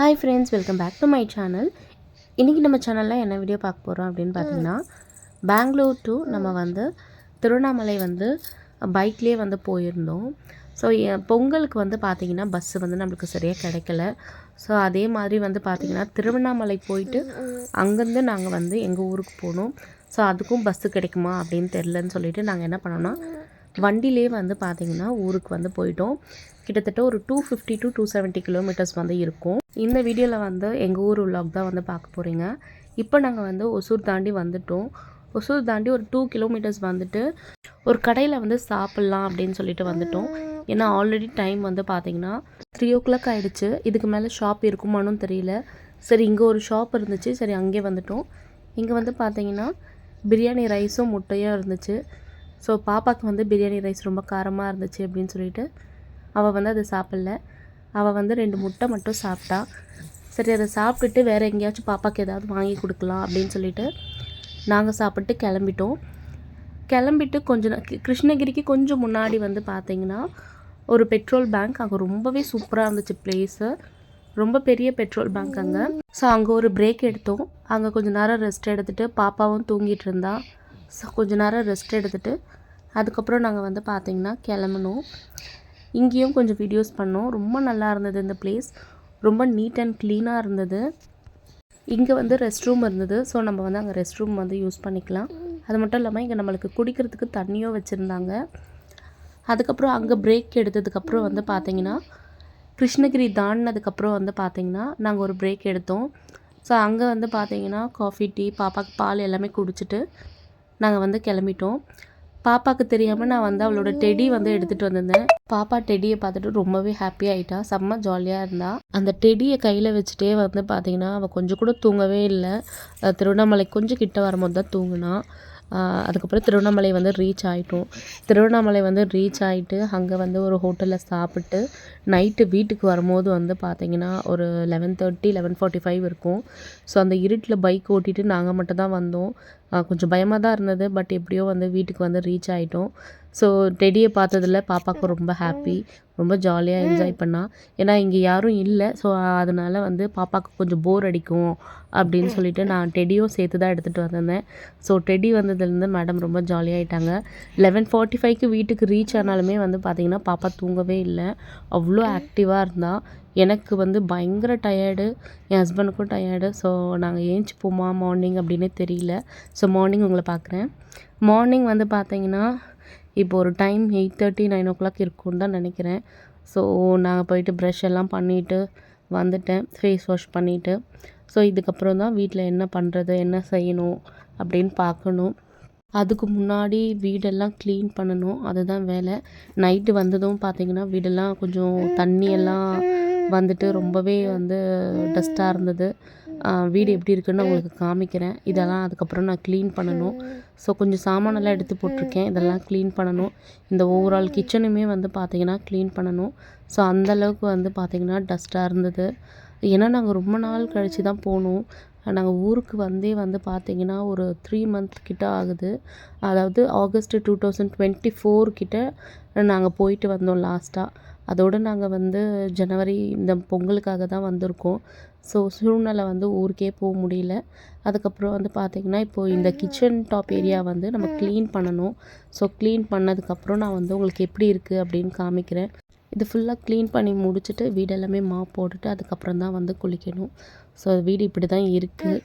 Hi friends welcome back to my channel இன்றைக்கி நம்ம சேனலில் என்ன வீடியோ பார்க்க போகிறோம் அப்படின்னு பார்த்தீங்கன்னா பெங்களூர் டு நம்ம வந்து திருவண்ணாமலை வந்து பைக்லேயே வந்து போயிருந்தோம். ஸோ பொங்கலுக்கு வந்து பார்த்திங்கன்னா பஸ்ஸு வந்து நம்மளுக்கு சரியாக கிடைக்கல. ஸோ அதே மாதிரி வந்து பார்த்திங்கன்னா திருவண்ணாமலை போயிட்டு அங்கேருந்து நாங்கள் வந்து எங்கள் ஊருக்கு போனோம். ஸோ அதுக்கும் பஸ்ஸு கிடைக்குமா அப்படின்னு தெரிலன்னு சொல்லிட்டு நாங்கள் என்ன பண்ணோன்னா வண்டிலே வந்து பார்த்திங்கன்னா ஊருக்கு வந்து போயிட்டோம். கிட்டத்தட்ட ஒரு two fifty to two seventy kilometres வந்து இருக்கும். இந்த வீடியோவில் வந்து எங்கள் ஊர் விலாக் தான் வந்து பார்க்க போகிறீங்க இப்போ நாங்கள் வந்து ஒசூர் தாண்டி வந்துட்டோம். ஒசூர் தாண்டி ஒரு டூ கிலோமீட்டர்ஸ் வந்துட்டு ஒரு கடையில் வந்து சாப்பிட்லாம் அப்படின்னு சொல்லிட்டு வந்துட்டோம். ஏன்னா ஆல்ரெடி டைம் வந்து பார்த்திங்கன்னா த்ரீ ஓ கிளாக் ஆகிடுச்சு இதுக்கு மேலே ஷாப் இருக்குமானும் தெரியல. சரி இங்கே ஒரு ஷாப் இருந்துச்சு. சரி அங்கே வந்துட்டோம். இங்கே வந்து பார்த்தீங்கன்னா பிரியாணி ரைஸும் முட்டையும் இருந்துச்சு. ஸோ பாப்பாவுக்கு வந்து பிரியாணி ரைஸ் ரொம்ப காரமாக இருந்துச்சு அப்படின்னு சொல்லிட்டு அவள் வந்து அதை சாப்பிட்ல. அவள் வந்து ரெண்டு முட்டை மட்டும் சாப்பிட்டா. சரி அதை சாப்பிட்டுட்டு வேறு எங்கேயாச்சும் பாப்பாவுக்கு ஏதாவது வாங்கி கொடுக்கலாம் அப்படின்னு சொல்லிட்டு நாங்கள் சாப்பிட்டு கிளம்பிட்டோம். கிளம்பிட்டு கொஞ்சம் கிருஷ்ணகிரிக்கு கொஞ்சம் முன்னாடி வந்து பார்த்தீங்கன்னா ஒரு பெட்ரோல் பேங்க் அங்கே ரொம்பவே சூப்பராக இருந்துச்சு பிளேஸு ரொம்ப பெரிய பெட்ரோல் பேங்க் அங்கே. ஸோ அங்கே ஒரு பிரேக் எடுத்தோம். அங்கே கொஞ்சம் நேரம் ரெஸ்ட் எடுத்துகிட்டு பாப்பாவும் தூங்கிட்டு இருந்தா. ஸோ கொஞ்ச நேரம் ரெஸ்ட் எடுத்துகிட்டு அதுக்கப்புறம் நாங்கள் வந்து பார்த்திங்கன்னா கிளம்புனோம். இங்கேயும் கொஞ்சம் வீடியோஸ் பண்ணோம். ரொம்ப நல்லா இருந்தது இந்த பிளேஸ் ரொம்ப நீட் அண்ட் க்ளீனாக இருந்தது. இங்கே வந்து ரெஸ்ட் ரூம் இருந்தது. ஸோ நம்ம வந்து அங்கே ரெஸ்ட் ரூம் வந்து யூஸ் பண்ணிக்கலாம். அது மட்டும் இல்லாமல் இங்கே நம்மளுக்கு குடிக்கிறதுக்கு தண்ணியும் வச்சுருந்தாங்க. அதுக்கப்புறம் அங்கே பிரேக் எடுத்ததுக்கப்புறம் வந்து பார்த்திங்கன்னா கிருஷ்ணகிரி தாண்டினதுக்கப்புறம் வந்து பார்த்திங்கன்னா நாங்கள் ஒரு பிரேக் எடுத்தோம். ஸோ அங்கே வந்து பார்த்திங்கன்னா காஃபி டீ பாப்பாக்கு பால் எல்லாமே குடிச்சிட்டு நாங்கள் வந்து கிளம்பிட்டோம். பாப்பாவுக்கு தெரியாமல் நான் வந்து அவளோட டெடி வந்து எடுத்துகிட்டு வந்திருந்தேன். பாப்பா டெடியை பார்த்துட்டு ரொம்பவே ஹாப்பி ஆகிட்டா செம்ம ஜாலியாக இருந்தா. அந்த டெடியை கையில் வச்சுட்டே வந்து பார்த்திங்கன்னா அவள் கொஞ்சம் கூட தூங்கவே இல்லை. திருவண்ணாமலை கொஞ்சம் கிட்ட வரும்போது தான் தூங்கினா. அதுக்கப்புறம் திருவண்ணாமலை வந்து ரீச் ஆகிட்டோம் திருவண்ணாமலை வந்து ரீச் ஆகிட்டு அங்கே வந்து ஒரு ஹோட்டலில் சாப்பிட்டு நைட்டு வீட்டுக்கு வரும்போது வந்து பார்த்திங்கன்னா ஒரு eleven thirty eleven forty five இருக்கும். ஸோ அந்த இருட்டில் பைக் ஓட்டிகிட்டு நாங்கள் மட்டும் தான் வந்தோம். கொஞ்சம் பயமாக தான் இருந்தது. பட் எப்படியோ வந்து வீட்டுக்கு வந்து ரீச் ஆகிட்டோம் ஸோ டெடியை பார்த்ததில் பாப்பாவுக்கு ரொம்ப ஹாப்பி ரொம்ப ஜாலியாக என்ஜாய் பண்ணா. ஏன்னா இங்கே யாரும் இல்லை. ஸோ அதனால் வந்து பாப்பாவுக்கு கொஞ்சம் போர் அடிக்கும் அப்படின்னு சொல்லிட்டு நான் டெடியும் சேர்த்து தான் எடுத்துகிட்டு வந்திருந்தேன். ஸோ டெடி வந்ததுலேருந்து மேடம் ரொம்ப ஜாலியாகிட்டாங்க லெவன் ஃபார்ட்டி ஃபைவ்க்கு வீட்டுக்கு ரீச் ஆனாலுமே வந்து பார்த்திங்கன்னா பாப்பா தூங்கவே இல்லை. அவ்வளோ ஆக்டிவாக இருந்தால் எனக்கு வந்து பயங்கர டயர்டு என் ஹஸ்பண்டுக்கும் டயர்டு ஸோ நாங்கள் ஏஞ்சி போமா மார்னிங் அப்படின்னே தெரியல. ஸோ மார்னிங் உங்களை பார்க்குறேன் மார்னிங் வந்து பார்த்தீங்கன்னா இப்போ ஒரு time eight thirty nine o'clock இருக்கும்னு தான் நினைக்கிறேன். ஸோ நாங்கள் போயிட்டு ப்ரெஷ் எல்லாம் பண்ணிவிட்டு வந்துட்டேன் ஃபேஸ் வாஷ் பண்ணிவிட்டு ஸோ இதுக்கப்புறம் தான் வீட்டில் என்ன பண்ணுறது என்ன செய்யணும் அப்படின்னு பார்க்கணும் அதுக்கு முன்னாடி வீடெல்லாம் க்ளீன் பண்ணணும் அதுதான் வேலை. நைட்டு வந்ததும் பார்த்திங்கன்னா வீடெல்லாம் கொஞ்சம் தண்ணியெல்லாம் வந்துட்டு ரொம்பவே வந்து டஸ்ட்டாக இருந்தது. வீடு எப்படி இருக்குன்னு உங்களுக்கு காமிக்கிறேன். இதெல்லாம் அதுக்கப்புறம் நான் க்ளீன் பண்ணணும். ஸோ கொஞ்சம் சாமானெல்லாம் எடுத்து போட்டிருக்கேன். இதெல்லாம் க்ளீன் பண்ணணும். இந்த ஓவரால் கிச்சனுமே வந்து பார்த்திங்கன்னா க்ளீன் பண்ணணும். ஸோ அந்தளவுக்கு வந்து பார்த்திங்கன்னா டஸ்ட்டாக இருந்தது. ஏன்னா நாங்கள் ரொம்ப நாள் கழித்து தான் போனோம். நாங்கள் ஊருக்கு வந்தே வந்து பார்த்திங்கன்னா ஒரு த்ரீ மந்த் கிட்ட ஆகுது. அதாவது August two thousand twenty four கிட்ட நாங்கள் போயிட்டு வந்தோம் லாஸ்ட்டாக அதோடு நாங்கள் வந்து ஜனவரி இந்த பொங்கலுக்காக தான் வந்திருக்கோம். ஸோ சூழ்நிலை வந்து ஊருக்கே போக முடியல. அதுக்கப்புறம் வந்து பார்த்திங்கன்னா இப்போது இந்த கிச்சன் டாப் ஏரியா வந்து நம்ம க்ளீன் பண்ணணும். ஸோ க்ளீன் பண்ணதுக்கப்புறம் நான் வந்து உங்களுக்கு எப்படி இருக்குது அப்படின்னு காமிக்கிறேன். இது ஃபுல்லாக க்ளீன் பண்ணி முடிச்சுட்டு வீடு எல்லாமே போட்டுட்டு அதுக்கப்புறம் தான் வந்து குளிக்கணும். ஸோ வீடு இப்படி தான் இருக்குது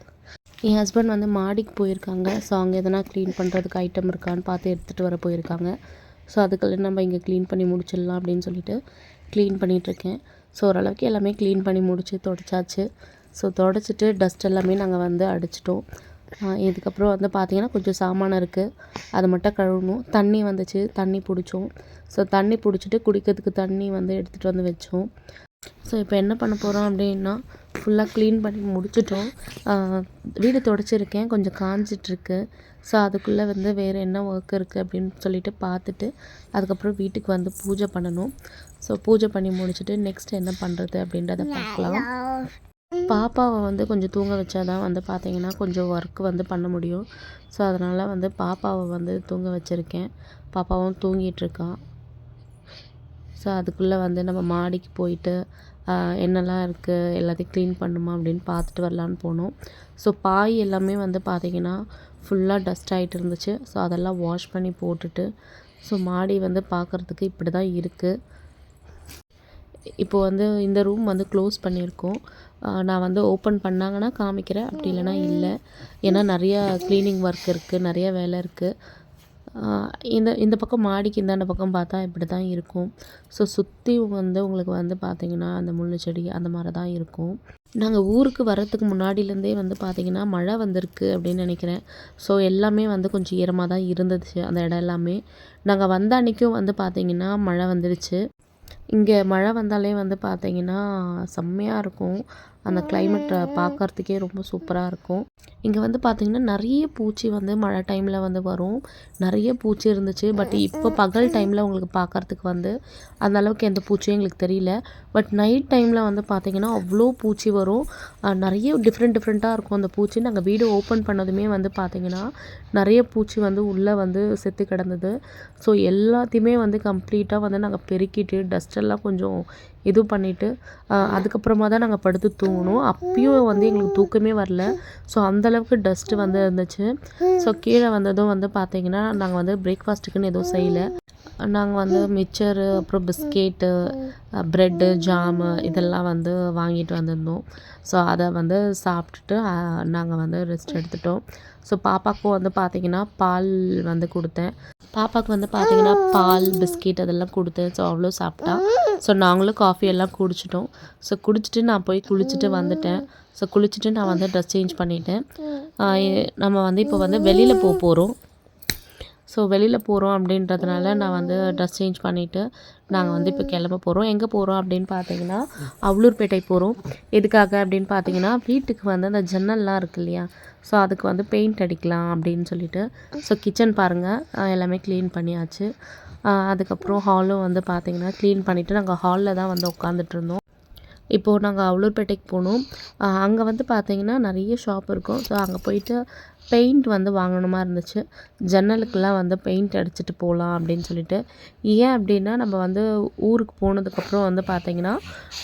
என் ஹஸ்பண்ட் வந்து மாடிக்கு போயிருக்காங்க. ஸோ அங்கே எதனா க்ளீன் பண்ணுறதுக்கு ஐட்டம் இருக்கான்னு பார்த்து எடுத்துகிட்டு வர போயிருக்காங்க. ஸோ அதுக்குள்ளே நம்ம இங்கே க்ளீன் பண்ணி முடிச்சிடலாம் அப்படின்னு சொல்லிட்டு க்ளீன் பண்ணிகிட்ருக்கேன் ஸோ ஓரளவுக்கு எல்லாமே க்ளீன் பண்ணி முடித்து தொடச்சாச்சு. ஸோ தொடச்சிட்டு டஸ்ட் எல்லாமே நாங்கள் வந்து அடிச்சிட்டோம். இதுக்கப்புறம் வந்து பார்த்திங்கன்னா கொஞ்சம் சாமானம் இருக்குது அதை மட்டும் கழுவணும். தண்ணி வந்துச்சு. தண்ணி பிடிச்சோம். ஸோ தண்ணி பிடிச்சிட்டு குடிக்கிறதுக்கு தண்ணி வந்து எடுத்துகிட்டு வந்து வச்சோம். ஸோ இப்போ என்ன பண்ண போகிறோம் அப்படின்னா ஃபுல்லாக க்ளீன் பண்ணி முடிச்சிட்டோம். வீடு தொடச்சிருக்கேன். கொஞ்சம் காஞ்சிட்ருக்கு. ஸோ அதுக்குள்ளே வந்து வேறு என்ன ஒர்க் இருக்குது அப்படின்னு சொல்லிட்டு பார்த்துட்டு அதுக்கப்புறம் வீட்டுக்கு வந்து பூஜை பண்ணணும். ஸோ பூஜை பண்ணி முடிச்சுட்டு நெக்ஸ்ட் என்ன பண்ணுறது அப்படின்றத பார்க்கலாம். பாப்பாவை வந்து கொஞ்சம் தூங்க வச்சா தான் வந்து பார்த்திங்கன்னா கொஞ்சம் ஒர்க் வந்து பண்ண முடியும். ஸோ அதனால் வந்து பாப்பாவை வந்து தூங்க வச்சுருக்கேன். பாப்பாவும் தூங்கிட்டுருக்கான் ஸோ அதுக்குள்ளே வந்து நம்ம மாடிக்கு போயிட்டு என்னெல்லாம் இருக்குது எல்லாத்தையும் க்ளீன் பண்ணுமா அப்படின்னு பார்த்துட்டு வரலான்னு போனோம். ஸோ பாய் எல்லாமே வந்து பார்த்திங்கன்னா ஃபுல்லாக டஸ்ட் ஆகிட்டு இருந்துச்சு. ஸோ அதெல்லாம் வாஷ் பண்ணி போட்டுட்டு ஸோ மாடி வந்து பார்க்குறதுக்கு இப்படி தான் இருக்குது இப்போ வந்து இந்த ரூம் வந்து க்ளோஸ் பண்ணியிருக்கோம். நான் வந்து ஓப்பன் பண்ணாங்கன்னா காமிக்கிறேன். அப்படி இல்லைன்னா இல்லை. ஏன்னா நிறையா க்ளீனிங் ஒர்க் இருக்குது நிறையா வேலை இருக்குது இந்த இந்த பக்கம் மாடிக்கு இந்தாண்ட பக்கம் பார்த்தா இப்படி தான் இருக்கும். ஸோ சுற்றி வந்து உங்களுக்கு வந்து பார்த்திங்கன்னா அந்த முள்ளு செடி அந்த மாதிரி தான் இருக்கும். நாங்கள் ஊருக்கு வர்றதுக்கு முன்னாடிலேருந்தே வந்து பார்த்திங்கன்னா மழை வந்திருக்கு அப்படின்னு நினைக்கிறேன். ஸோ எல்லாமே வந்து கொஞ்சம் ஈரமாக தான் இருந்துச்சு அந்த இடம் எல்லாமே. நாங்கள் வந்த அன்றைக்கும் வந்து பார்த்திங்கன்னா மழை வந்துடுச்சு இங்கே மழை வந்தாலே வந்து பார்த்தீங்கன்னா செம்மையாக இருக்கும். அந்த கிளைமேட்டை பார்க்கறதுக்கே ரொம்ப சூப்பராக இருக்கும். இங்கே வந்து பார்த்திங்கன்னா நிறைய பூச்சி வந்து மழை டைமில் வந்து வரும். நிறைய பூச்சி இருந்துச்சு. பட் இப்போ பகல் டைமில் உங்களுக்கு பார்க்கறதுக்கு வந்து அந்த அளவுக்கு எந்த பூச்சியும் எங்களுக்கு தெரியல. பட் நைட் டைமில் வந்து பார்த்திங்கன்னா அவ்வளோ பூச்சி வரும். நிறைய டிஃப்ரெண்ட் டிஃப்ரெண்ட்டாக இருக்கும் அந்த பூச்சி. நாங்கள் வீடு ஓப்பன் பண்ணதுமே வந்து பார்த்திங்கன்னா நிறைய பூச்சி வந்து உள்ளே வந்து செத்து கிடந்தது. ஸோ எல்லாத்தையுமே வந்து கம்ப்ளீட்டாக வந்து நாங்கள் பெருக்கிட்டு டஸ்டெல்லாம் கொஞ்சம் இது பண்ணிவிட்டு அதுக்கப்புறமா தான் நாங்கள் படுத்து தூங்கணும். அப்பயும் வந்து எங்களுக்கு தூக்கமே வரல. ஸோ அந்தளவுக்கு டஸ்ட்டு வந்து இருந்துச்சு. ஸோ கீழே வந்ததும் வந்து பார்த்தீங்கன்னா நாங்கள் வந்து பிரேக்ஃபாஸ்ட்டுக்குன்னு எதுவும் செய்யலை. நாங்கள் வந்து மிச்சரு அப்புறம் பிஸ்கெட்டு ப்ரெட்டு ஜாமு இதெல்லாம் வந்து வாங்கிட்டு வந்திருந்தோம். ஸோ அதை வந்து சாப்பிட்டுட்டு நாங்கள் வந்து ரெஸ்ட் எடுத்துட்டோம். ஸோ பாப்பாவுக்கும் வந்து பார்த்திங்கன்னா பால் வந்து கொடுத்தேன். பாப்பாவுக்கு வந்து பார்த்திங்கன்னா பால் பிஸ்கெட் அதெல்லாம் கொடுத்தேன். ஸோ அவ்வளோ சாப்பிட்டா. ஸோ நாங்களும் காஃபி எல்லாம் குடிச்சிட்டோம். ஸோ குடிச்சிட்டு நான் போய் குளிச்சுட்டு வந்துட்டேன். ஸோ குளிச்சுட்டு நான் வந்து ட்ரெஸ் சேஞ்ச் பண்ணிட்டேன். நம்ம வந்து இப்போ வந்து வெளியில் போக போகிறோம் ஸோ வெளியில் போகிறோம் அப்படின்றதுனால நான் வந்து ட்ரெஸ் சேஞ்ச் பண்ணிவிட்டு நாங்கள் வந்து இப்போ கிளம்ப போகிறோம் எங்கே போகிறோம் அப்படின்னு பார்த்தீங்கன்னா அவலூர்பேட்டை போகிறோம் எதுக்காக அப்படின்னு பார்த்தீங்கன்னா வீட்டுக்கு வந்து அந்த ஜன்னல்லாம் இருக்கு இல்லையா? ஸோ அதுக்கு வந்து பெயிண்ட் அடிக்கலாம் அப்படின்னு சொல்லிட்டு. ஸோ கிச்சன் பாருங்கள் எல்லாமே க்ளீன் பண்ணியாச்சு. அதுக்கப்புறம் ஹாலும் வந்து பார்த்திங்கன்னா க்ளீன் பண்ணிவிட்டு நாங்கள் ஹாலில் தான் வந்து உட்காந்துட்டு இருந்தோம். இப்போது நாங்கள் அவலூர்பேட்டைக்கு போனோம். அங்கே வந்து பார்த்திங்கன்னா நிறைய ஷாப் இருக்கும். ஸோ அங்கே போயிட்டு பெயிண்ட் வந்து வாங்கணுமா இருந்துச்சு. ஜன்னலுக்கெல்லாம் வந்து பெயிண்ட் அடிச்சுட்டு போகலாம் அப்படின்னு சொல்லிட்டு. ஏன் அப்படின்னா நம்ம வந்து ஊருக்கு போனதுக்கப்புறம் வந்து பார்த்தீங்கன்னா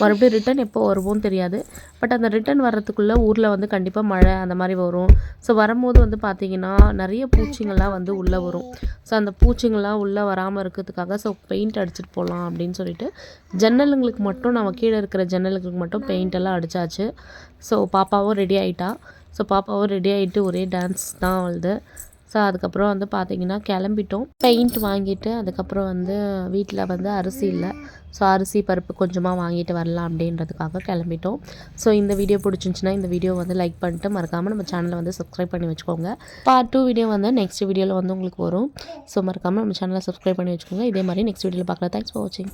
மறுபடியும் ரிட்டன் எப்போ வருவோம் தெரியாது. பட் அந்த ரிட்டன் வர்றதுக்குள்ளே ஊரில் வந்து கண்டிப்பாக மழை அந்த மாதிரி வரும். ஸோ வரும்போது வந்து பார்த்தீங்கன்னா நிறைய பூச்சிங்கள்லாம் வந்து உள்ளே வரும். ஸோ அந்த பூச்சிங்கள்லாம் உள்ளே வராமல் இருக்கிறதுக்காக ஸோ பெயிண்ட் அடிச்சுட்டு போகலாம் அப்படின்னு சொல்லிட்டு ஜன்னலுங்களுக்கு மட்டும் நம்ம கீழே இருக்கிற ஜன்னலுங்களுக்கு மட்டும் பெயிண்ட் எல்லாம் அடித்தாச்சு ஸோ பாப்பாவும் ரெடி ஆகிட்டா ஸோ பாப்பாவும் ரெடி ஆகிட்டு ஒரே டான்ஸ் தான் அவளுது. ஸோ அதுக்கப்புறம் வந்து பார்த்தீங்கன்னா கிளம்பிட்டோம். பெயிண்ட் வாங்கிட்டு அதுக்கப்புறம் வந்து வீட்டில் வந்து அரிசி இல்லை. ஸோ அரிசி பருப்பு கொஞ்சமாக வாங்கிட்டு வரலாம் அப்படின்றதுக்காக கிளம்பிட்டோம். ஸோ இந்த வீடியோ பிடிச்சிருந்துச்சின்னா இந்த வீடியோ வந்து லைக் பண்ணிட்டு மறக்காமல் நம்ம சேனலை வந்து சப்ஸ்கிரைப் பண்ணி வச்சுக்கோங்க. பார்ட் டூ வீடியோ வந்து நெக்ஸ்ட் வீடியோவில் வந்து உங்களுக்கு வரும். ஸோ மறக்காமல் நம்ம சேனலை சப்ஸ்கிரைப் பண்ணி வச்சுக்கோங்க. இதே மாதிரி நெக்ஸ்ட் வீடியோவில் பார்க்கலாம் தேங்க்ஸ் ஃபார் வாட்சிங்